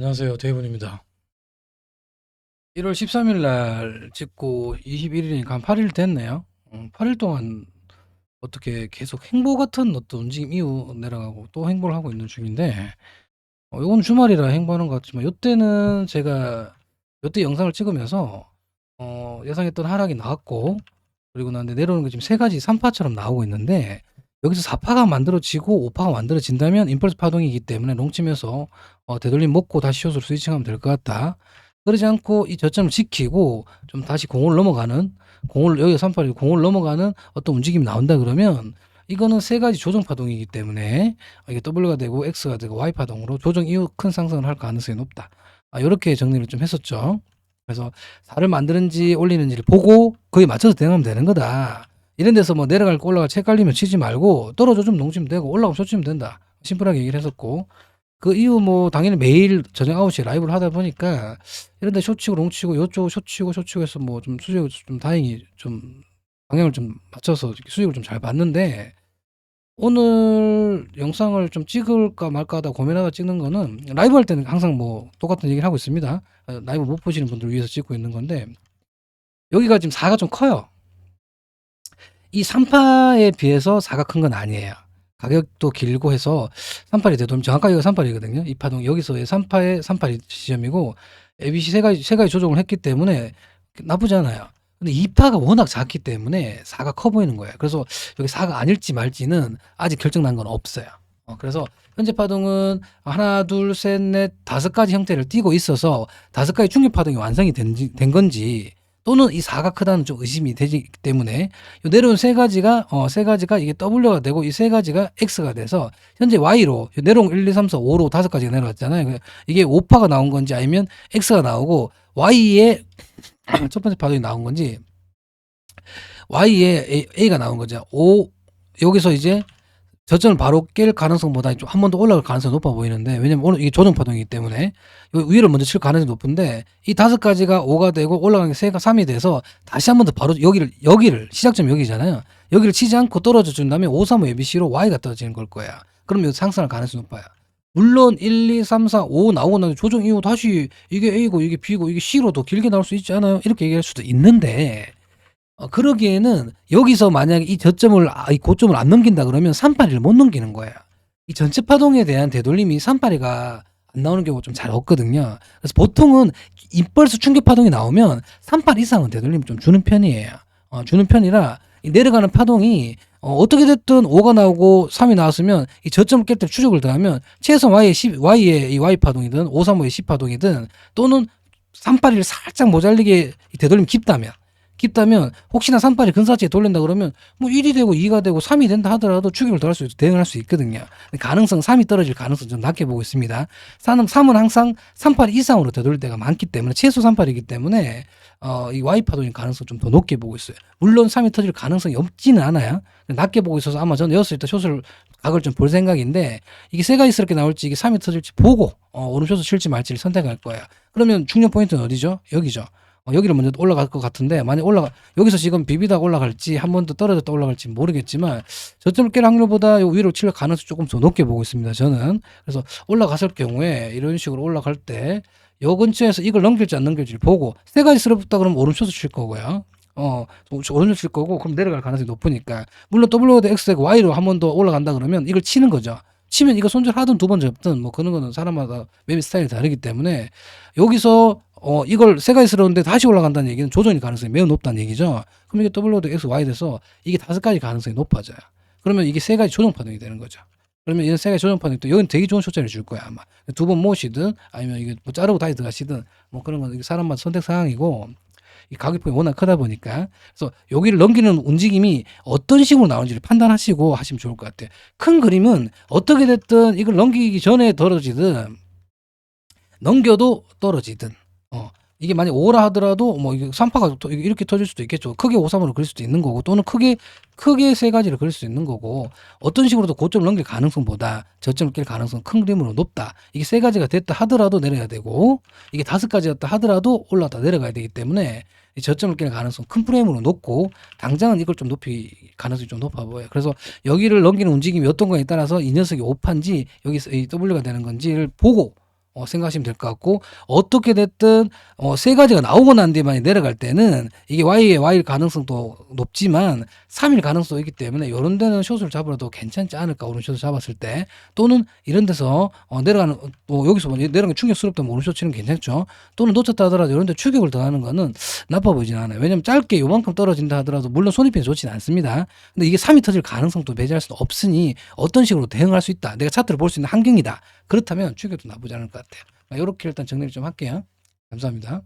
안녕하세요. 데이븐입니다. 1월 13일 날 찍고 21일이니까 한 8일 됐네요. 음, 8일 동안 어떻게 계속 행보 같은 어떤 움직임 이후 내려가고 또 행보를 하고 있는 중인데, 어, 요건 주말이라 행보하는 것 같지만, 요때는 제가, 요때 영상을 찍으면서, 어, 예상했던 하락이 나왔고, 그리고 나는데 내려오는 게 지금 세 가지 3파처럼 나오고 있는데, 여기서 4 파가 만들어지고 5 파가 만들어진다면 임펄스 파동이기 때문에 롱치면서 어, 되돌림 먹고 다시 숏으로 스위칭하면 될 것 같다. 그러지 않고 이 저점을 지키고 좀 다시 공을 넘어가는 공을 여기 38이 공을 넘어가는 어떤 움직임이 나온다 그러면 이거는 세 가지 조정 파동이기 때문에 이게 W가 되고 X가 되고 Y 파동으로 조정 이후 큰 상승을 할 가능성이 높다. 아, 이렇게 정리를 좀 했었죠. 그래서 4를 만드는지 올리는지를 보고 거기에 맞춰서 대응하면 되는 거다. 이런 데서 뭐 내려갈 거 올라갈 책 깔리면 치지 말고 떨어져 좀 농치면 되고 올라가면 쏟치면 된다. 심플하게 얘기를 했었고 그 이후 뭐 당연히 매일 저녁 9시에 라이브를 하다 보니까 이런 데 쇼치고 롱치고 요쪽 쇼치고 쇼치고 해서 뭐 좀 수익을 좀 다행히 좀 방향을 좀 맞춰서 수익을 좀 잘 봤는데 오늘 영상을 좀 찍을까 말까 하다 고민하다 찍는 거는 라이브 할 때는 항상 뭐 똑같은 얘기를 하고 있습니다. 어, 라이브 못 보시는 분들 위해서 찍고 있는 건데 여기가 지금 4가 좀 커요. 이 3파에 비해서 4가 큰 건 아니에요. 가격도 길고 해서 38이 돼도 정확하게 38이거든요. 이 파동 여기서의 3파의 38이 지점이고 ABC 세 가지 세 가지 조정을 했기 때문에 나쁘지 않아요. 근데 2파가 워낙 작기 때문에 4가 커 보이는 거예요. 그래서 여기 4가 아닐지 말지는 아직 결정난 건 없어요. 어, 그래서 현재 파동은 하나, 둘, 셋, 넷, 다섯 가지 형태를 띠고 있어서 다섯 가지 중립 파동이 완성이 된, 된 건지 또는 이 4가 크다는 좀 의심이 되기 때문에 요 내려온 세 가지가 어 세 가지가 이게 W가 되고 이 세 가지가 X가 돼서 현재 Y로 요 내려온 1, 2, 3, 4, 5로 다섯 가지가 내려왔잖아요. 그 이게 5파가 나온 건지 아니면 X가 나오고 Y의 첫 번째 파동이 나온 건지 A, A가 나온 거죠. 5 여기서 이제 저점을 바로 깰 가능성보다 좀 한 번 더 올라갈 가능성이 높아 보이는데 왜냐면 오늘 이게 조정 파동이기 때문에 요 위를 먼저 칠 가능성이 높은데 이 다섯 가지가 5가 되고 올라가는 게 3가 3이 돼서 다시 한 번 더 바로 여기를 여기를 시작점 여기잖아요. 여기를 치지 않고 떨어져 준 다음에 5, 3, 5 ABC로 Y가 떨어지는 걸 거야. 그러면 상승할 가능성이 높아요. 물론 1, 2, 3, 4, 5 나오고 나서 조정 이후 다시 이게 A고 이게 B고 이게 C로 더 길게 나올 수 있지 않아요? 이렇게 얘기할 수도 있는데 어, 그러기에는 여기서 만약에 이 저점을 아, 이 고점을 안 넘긴다 그러면 38이를 못 넘기는 거야. 이 전체 파동에 대한 되돌림이 38이가 안 나오는 경우가 좀 잘 없거든요. 그래서 보통은 임펄스 충격 파동이 나오면 38 이상은 되돌림 좀 주는 편이에요. 어, 주는 편이라 이 내려가는 파동이 어, 어떻게 됐든 5가 나오고 3이 나왔으면 이 저점을 깰 때 추적을 더하면 최소 Y의 10, Y의 이 Y 파동이든 5, 3, 5의 10 파동이든 또는 38을 살짝 모자르게 이 되돌림 깊다면 깊다면 혹시나 38이 근사치에 돌린다 그러면 뭐 1이 되고 2가 되고 3이 된다 하더라도 추격을 더할수 있고 대응할 수 있거든요. 가능성 3이 떨어질 가능성 좀 낮게 보고 있습니다. 3은, 3은 항상 38 이상으로 되돌릴 때가 많기 때문에 최소 38이기 때문에 어, 이 파동의 가능성 좀 더 높게 보고 있어요. 물론 3이 터질 가능성이 없지는 않아요. 낮게 보고 있어서 아마 저는 여섯 일단 숏을 각을 좀 볼 생각인데 이게 세 가지스럽게 나올지 이게 3이 터질지 보고 어, 오른쪽에서 칠지 말지를 선택할 거예요. 그러면 중요한 포인트는 어디죠? 여기죠. 어, 여기를 먼저 올라갈 것 같은데 만약 올라가 여기서 지금 비비다 올라갈지 한 번 더 떨어졌다 올라갈지 모르겠지만 저점을 깰 확률보다 요 위로 칠 가능성 조금 더 높게 보고 있습니다. 저는 그래서 올라갔을 경우에 이런 식으로 올라갈 때 요 근처에서 이걸 넘길지 안 넘길지를 보고 세 가지 스럽다 그러면 오른쪽에서 칠 거고요. 어, 오른쪽 칠 거고 그럼 내려갈 가능성이 높으니까 물론 W가 X되고 Y로 한 번 더 올라간다 그러면 이걸 치는 거죠. 치면 이거 손절하든 두 번 접든 뭐 그런 거는 사람마다 매매 스타일이 다르기 때문에 여기서 어 이걸 세 가지스러운데 다시 올라간다는 얘기는 조정일 가능성이 매우 높다는 얘기죠. 그럼 이게 W도 X, Y 돼서 이게 다섯 가지 가능성이 높아져요. 그러면 이게 세 가지 조정 파동이 되는 거죠. 그러면 이런 세 가지 조정 파동이 또 여기는 되게 좋은 쇼자를 줄 거야 아마 두 번 모시든 아니면 이게 뭐 자르고 다시 들어가시든 뭐 그런 건 사람마다 선택 사항이고 이 가격폭이 워낙 크다 보니까 그래서 여기를 넘기는 움직임이 어떤 식으로 나오는지를 판단하시고 하시면 좋을 것 같아요. 큰 그림은 어떻게 됐든 이걸 넘기기 전에 떨어지든 넘겨도 떨어지든 어 이게 만약 5라 하더라도 뭐 이게 3파가 또 이렇게 터질 수도 있겠죠. 크게 5, 3으로 그릴 수도 있는 거고 또는 크게 크게 세 가지를 그릴 수 있는 거고 어떤 식으로도 고점을 넘길 가능성보다 저점을 깰 가능성 큰 그림으로 높다. 이게 세 가지가 됐다 하더라도 내려야 되고 이게 다섯 가지였다 하더라도 올라갔다 내려가야 되기 때문에 이 저점을 깰 가능성 큰 프레임으로 높고 당장은 이걸 좀 높이 가능성이 좀 높아 보여요. 그래서 여기를 넘기는 움직임이 어떤 거에 따라서 이 녀석이 5파인지 여기서 이 W가 되는 건지를 보고 어 생각하시면 될 것 같고 어떻게 됐든 어 세 가지가 나오고 난 뒤에만 내려갈 때는 이게 Y의 Y일 가능성도 높지만 3일 가능성도 있기 때문에 요런 데는 숏을 잡아도 괜찮지 않을까 오른숏을 잡았을 때 또는 이런 데서 어 내려가는 뭐 여기서 뭐 내려가는 게 충격스럽다면 오른숏 치는 게 괜찮죠. 또는 놓쳤다 하더라도 이런 데 추격을 더하는 거는 나빠 보이진 않아요. 왜냐면 짧게 요만큼 떨어진다 하더라도 물론 손익빈이 좋지는 않습니다. 근데 이게 3이 터질 가능성도 배제할 수는 없으니 어떤 식으로 대응할 수 있다. 내가 차트를 볼 수 있는 환경이다. 그렇다면 추격도 나쁘지 않을 것 같아요. 이렇게 일단 정리를 좀 할게요. 감사합니다.